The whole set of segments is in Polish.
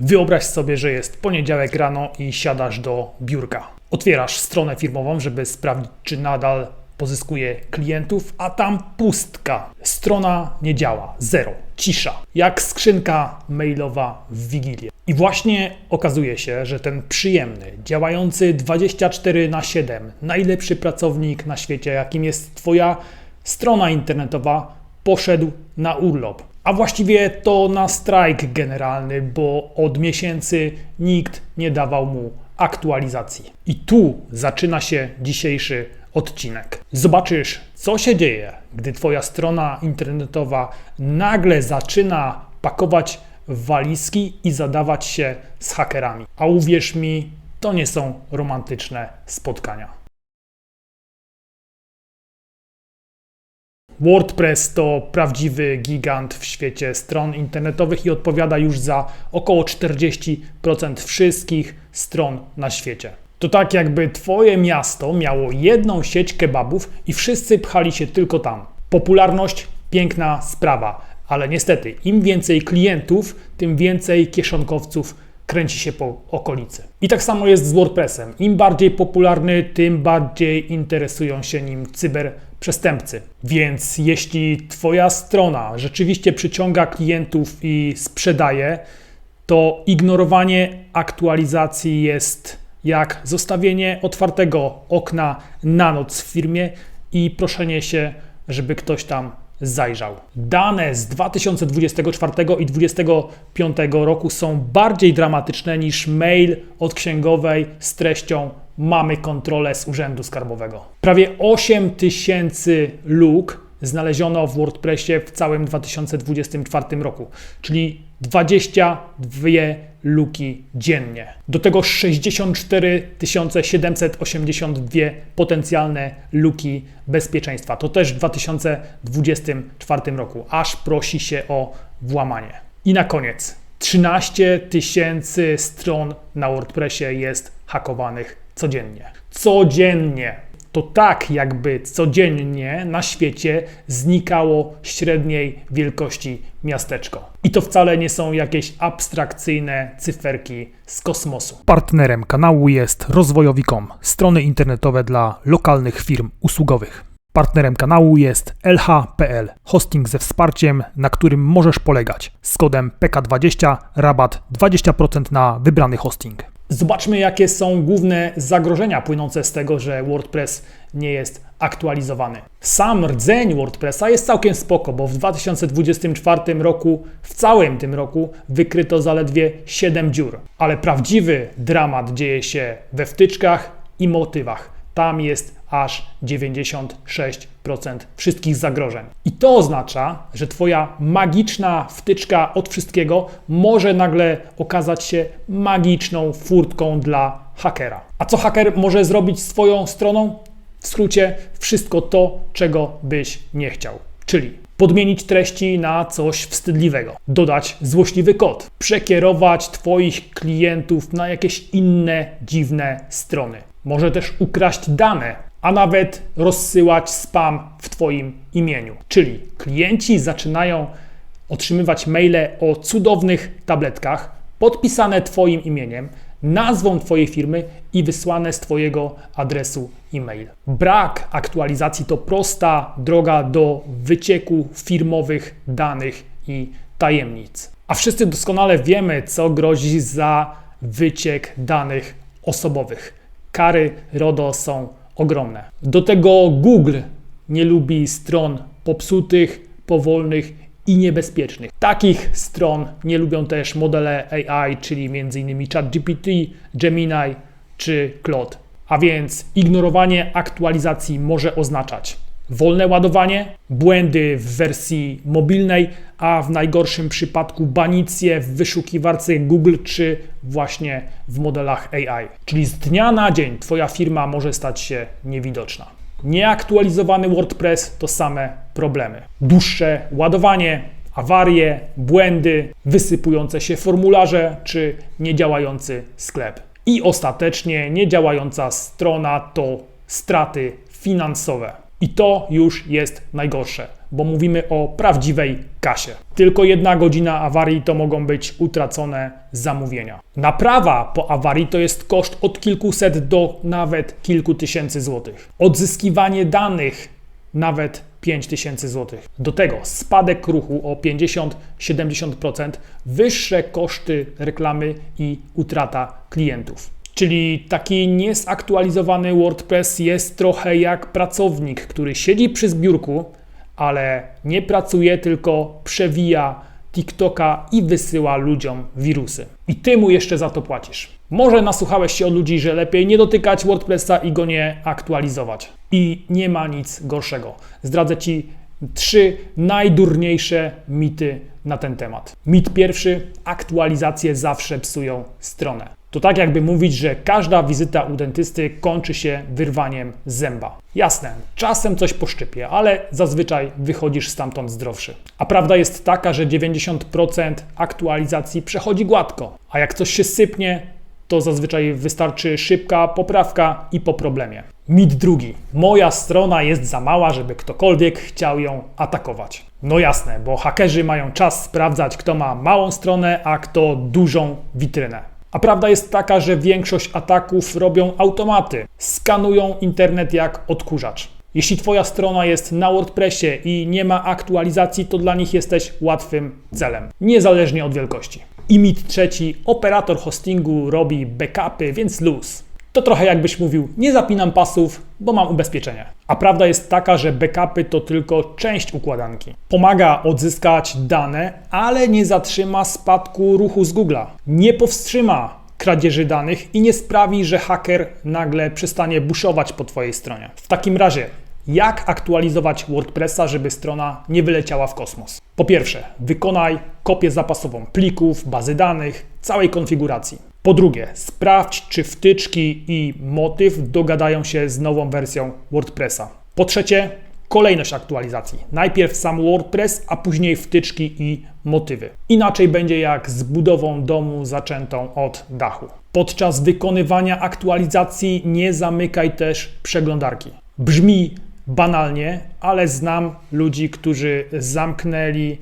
Wyobraź sobie, że jest poniedziałek rano i siadasz do biurka. Otwierasz stronę firmową, żeby sprawdzić, czy nadal pozyskuje klientów, a tam pustka. Strona nie działa, zero, cisza. Jak skrzynka mailowa w Wigilię. I właśnie okazuje się, że ten przyjemny, działający 24 na 7, najlepszy pracownik na świecie, jakim jest Twoja strona internetowa, poszedł na urlop. A właściwie to na strajk generalny, bo od miesięcy nikt nie dawał mu aktualizacji. I tu zaczyna się dzisiejszy odcinek. Zobaczysz, co się dzieje, gdy Twoja strona internetowa nagle zaczyna pakować walizki i zadawać się z hakerami. A uwierz mi, to nie są romantyczne spotkania. WordPress to prawdziwy gigant w świecie stron internetowych i odpowiada już za około 40% wszystkich stron na świecie. To tak jakby Twoje miasto miało jedną sieć kebabów i wszyscy pchali się tylko tam. Popularność piękna sprawa, ale niestety im więcej klientów, tym więcej kieszonkowców kręci się po okolicy. I tak samo jest z WordPressem. Im bardziej popularny, tym bardziej interesują się nim cyberprzestępcy. Więc jeśli Twoja strona rzeczywiście przyciąga klientów i sprzedaje, to ignorowanie aktualizacji jest jak zostawienie otwartego okna na noc w firmie i proszenie się, żeby ktoś tam zajrzał. Dane z 2024 i 2025 roku są bardziej dramatyczne niż mail od księgowej z treścią mamy kontrolę z Urzędu Skarbowego. Prawie 8 tysięcy luk znaleziono w WordPressie w całym 2024 roku, czyli 22 luki dziennie. Do tego 64 782 potencjalne luki bezpieczeństwa. To też w 2024 roku. Aż prosi się o włamanie. I na koniec. 13 tysięcy stron na WordPressie jest hakowanych codziennie. Codziennie! to tak jakby codziennie na świecie znikało średniej wielkości miasteczko. I to wcale nie są jakieś abstrakcyjne cyferki z kosmosu. Partnerem kanału jest rozwojowi.com, strony internetowe dla lokalnych firm usługowych. Partnerem kanału jest LH.pl, hosting ze wsparciem, na którym możesz polegać. Z kodem PK20 rabat 20% na wybrany hosting. Zobaczmy, jakie są główne zagrożenia płynące z tego, że WordPress nie jest aktualizowany. Sam rdzeń WordPressa jest całkiem spoko, bo w 2024 roku, w całym tym roku, wykryto zaledwie 7 dziur. Ale prawdziwy dramat dzieje się we wtyczkach i motywach. Tam jest aż 96% wszystkich zagrożeń. I to oznacza, że Twoja magiczna wtyczka od wszystkiego może nagle okazać się magiczną furtką dla hakera. A co haker może zrobić z Twoją stroną? W skrócie, wszystko to, czego byś nie chciał. Czyli podmienić treści na coś wstydliwego, dodać złośliwy kod, przekierować Twoich klientów na jakieś inne dziwne strony. Może też ukraść dane a nawet rozsyłać spam w Twoim imieniu. Czyli klienci zaczynają otrzymywać maile o cudownych tabletkach podpisane Twoim imieniem, nazwą Twojej firmy i wysłane z Twojego adresu e-mail. Brak aktualizacji to prosta droga do wycieku firmowych danych i tajemnic. A wszyscy doskonale wiemy, co grozi za wyciek danych osobowych. Kary RODO są ogromne. Do tego Google nie lubi stron popsutych, powolnych i niebezpiecznych. Takich stron nie lubią też modele AI, czyli m.in. ChatGPT, Gemini czy Claude. A więc ignorowanie aktualizacji może oznaczać wolne ładowanie, błędy w wersji mobilnej, a w najgorszym przypadku banicję w wyszukiwarce Google czy właśnie w modelach AI. Czyli z dnia na dzień Twoja firma może stać się niewidoczna. Nieaktualizowany WordPress to same problemy. Dłuższe ładowanie, awarie, błędy, wysypujące się formularze czy niedziałający sklep. I ostatecznie niedziałająca strona to straty finansowe. I to już jest najgorsze, bo mówimy o prawdziwej kasie. Tylko jedna godzina awarii to mogą być utracone zamówienia. Naprawa po awarii to jest koszt od kilkuset do nawet kilku tysięcy złotych. Odzyskiwanie danych nawet 5000 zł. Do tego spadek ruchu o 50-70%, wyższe koszty reklamy i utrata klientów. Czyli taki niezaktualizowany WordPress jest trochę jak pracownik, który siedzi przy zbiórku, ale nie pracuje, tylko przewija TikToka i wysyła ludziom wirusy. I ty mu jeszcze za to płacisz. Może nasłuchałeś się od ludzi, że lepiej nie dotykać WordPressa i go nie aktualizować. I nie ma nic gorszego. Zdradzę Ci trzy najdurniejsze mity na ten temat. Mit pierwszy: aktualizacje zawsze psują stronę. To tak jakby mówić, że każda wizyta u dentysty kończy się wyrwaniem zęba. Jasne, czasem coś poszczypie, ale zazwyczaj wychodzisz stamtąd zdrowszy. A prawda jest taka, że 90% aktualizacji przechodzi gładko, a jak coś się sypnie, to zazwyczaj wystarczy szybka poprawka i po problemie. Mit drugi. Moja strona jest za mała, żeby ktokolwiek chciał ją atakować. No jasne, bo hakerzy mają czas sprawdzać, kto ma małą stronę, a kto dużą witrynę. A prawda jest taka, że większość ataków robią automaty. Skanują internet jak odkurzacz. Jeśli Twoja strona jest na WordPressie i nie ma aktualizacji, to dla nich jesteś łatwym celem, niezależnie od wielkości. I mit trzeci, operator hostingu robi backupy, więc luz. To trochę jakbyś mówił, nie zapinam pasów, bo mam ubezpieczenie. A prawda jest taka, że backupy to tylko część układanki. Pomaga odzyskać dane, ale nie zatrzyma spadku ruchu z Google'a. Nie powstrzyma kradzieży danych i nie sprawi, że haker nagle przestanie buszować po Twojej stronie. W takim razie, jak aktualizować WordPressa, żeby strona nie wyleciała w kosmos? Po pierwsze, wykonaj kopię zapasową plików, bazy danych, całej konfiguracji. Po drugie, sprawdź, czy wtyczki i motyw dogadają się z nową wersją WordPressa. Po trzecie, kolejność aktualizacji. Najpierw sam WordPress, a później wtyczki i motywy. Inaczej będzie jak z budową domu zaczętą od dachu. Podczas wykonywania aktualizacji nie zamykaj też przeglądarki. Brzmi banalnie, ale znam ludzi, którzy zamknęli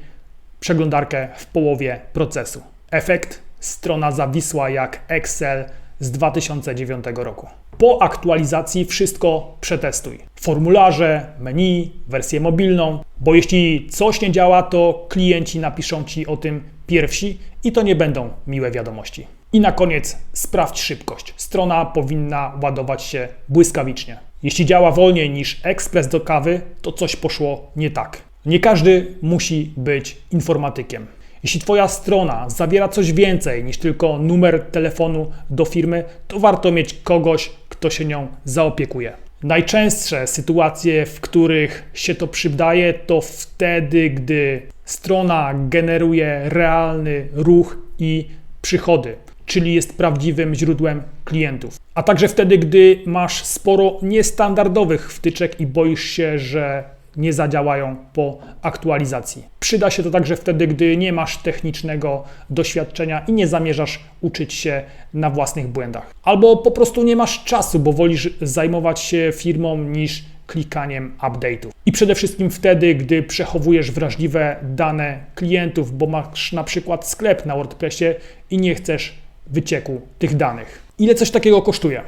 przeglądarkę w połowie procesu. Efekt strona zawisła jak Excel z 2009 roku. Po aktualizacji wszystko przetestuj. Formularze, menu, wersję mobilną, bo jeśli coś nie działa, to klienci napiszą Ci o tym pierwsi i to nie będą miłe wiadomości. I na koniec sprawdź szybkość. Strona powinna ładować się błyskawicznie. Jeśli działa wolniej niż ekspres do kawy, to coś poszło nie tak. Nie każdy musi być informatykiem. Jeśli Twoja strona zawiera coś więcej niż tylko numer telefonu do firmy, to warto mieć kogoś, kto się nią zaopiekuje. Najczęstsze sytuacje, w których się to przydaje, to wtedy, gdy strona generuje realny ruch i przychody, czyli jest prawdziwym źródłem klientów. A także wtedy, gdy masz sporo niestandardowych wtyczek i boisz się, że nie zadziałają po aktualizacji. Przyda się to także wtedy, gdy nie masz technicznego doświadczenia i nie zamierzasz uczyć się na własnych błędach. Albo po prostu nie masz czasu, bo wolisz zajmować się firmą niż klikaniem update'ów. I przede wszystkim wtedy, gdy przechowujesz wrażliwe dane klientów, bo masz na przykład sklep na WordPressie i nie chcesz wycieku tych danych. Ile coś takiego kosztuje?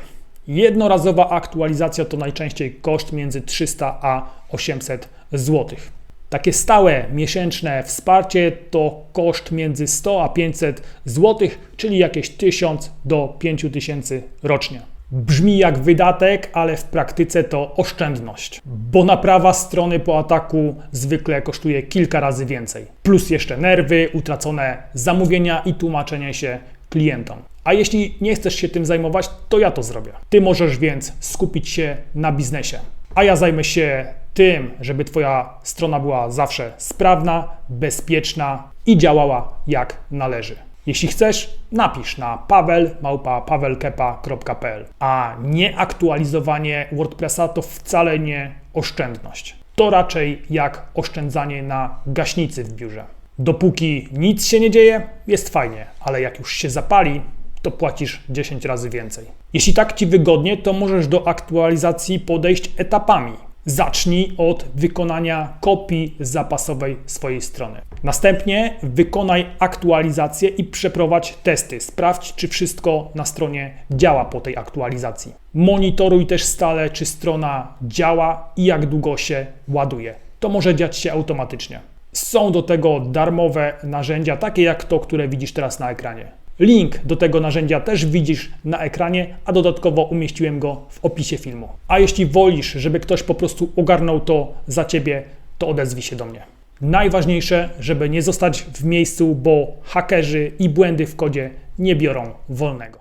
Jednorazowa aktualizacja to najczęściej koszt między 300 a 800 zł. Takie stałe miesięczne wsparcie to koszt między 100 a 500 zł, czyli jakieś 1000 do 5000 rocznie. Brzmi jak wydatek, ale w praktyce to oszczędność, bo naprawa strony po ataku zwykle kosztuje kilka razy więcej. Plus jeszcze nerwy, utracone zamówienia i tłumaczenie się klientom. A jeśli nie chcesz się tym zajmować, to ja to zrobię. Ty możesz więc skupić się na biznesie. A ja zajmę się tym, żeby Twoja strona była zawsze sprawna, bezpieczna i działała jak należy. Jeśli chcesz, napisz na paweł.pawełkepa.pl. A nieaktualizowanie WordPressa to wcale nie oszczędność. To raczej jak oszczędzanie na gaśnicy w biurze. Dopóki nic się nie dzieje, jest fajnie, ale jak już się zapali, to płacisz 10 razy więcej. Jeśli tak Ci wygodnie, to możesz do aktualizacji podejść etapami. Zacznij od wykonania kopii zapasowej swojej strony. Następnie wykonaj aktualizację i przeprowadź testy. Sprawdź, czy wszystko na stronie działa po tej aktualizacji. Monitoruj też stale, czy strona działa i jak długo się ładuje. To może dziać się automatycznie. Są do tego darmowe narzędzia, takie jak to, które widzisz teraz na ekranie. Link do tego narzędzia też widzisz na ekranie, a dodatkowo umieściłem go w opisie filmu. A jeśli wolisz, żeby ktoś po prostu ogarnął to za ciebie, to odezwij się do mnie. Najważniejsze, żeby nie zostać w miejscu, bo hakerzy i błędy w kodzie nie biorą wolnego.